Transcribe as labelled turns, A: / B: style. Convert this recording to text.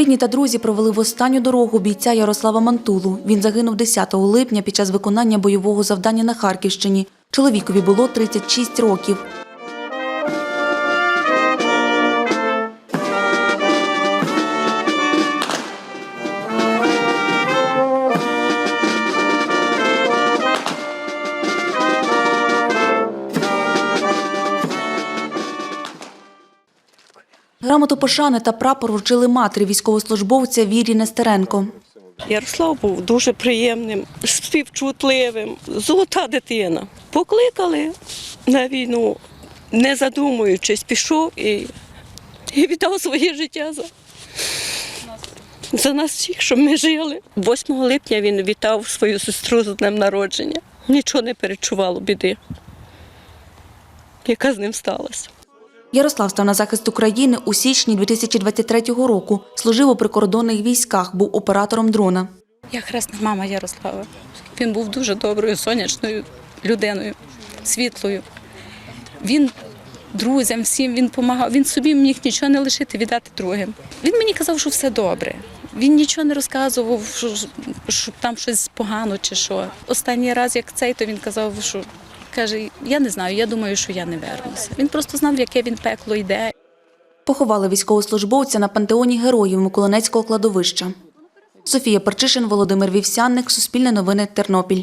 A: Рідні та друзі провели в останню дорогу бійця Ярослава Мантулу. Він загинув 10 липня під час виконання бойового завдання на Харківщині. Чоловікові було 36 років. Грамоту пошани та прапор вручили матері військовослужбовця Вірі Нестеренко.
B: Ярослав був дуже приємним, співчутливим, золота дитина. Покликали на війну, не задумуючись, пішов і, і віддав своє життя за, за нас всіх, щоб ми жили. 8 липня він вітав свою сестру з днем народження. Нічого не перечувало біди, яка з ним сталася.
A: Ярослав став на захист України у січні 2023 року. Служив у прикордонних військах, був оператором дрона.
C: Я хресна мама Ярослава. Він був дуже доброю, сонячною людиною, світлою. Він друзям всім він допомагав. Він собі міг нічого не лишити, віддати другим. Він мені казав, що все добре. Він нічого не розказував, що, що там щось погано чи що. Останній раз, як цей, то він казав, що каже: я не знаю, я думаю, що я не вернуся. Він просто знав, яке він пекло йде.
A: Поховали військовослужбовця на пантеоні героїв Миколинецького кладовища. Софія Перчишин, Володимир Вівсянник, Суспільне новини, Тернопіль.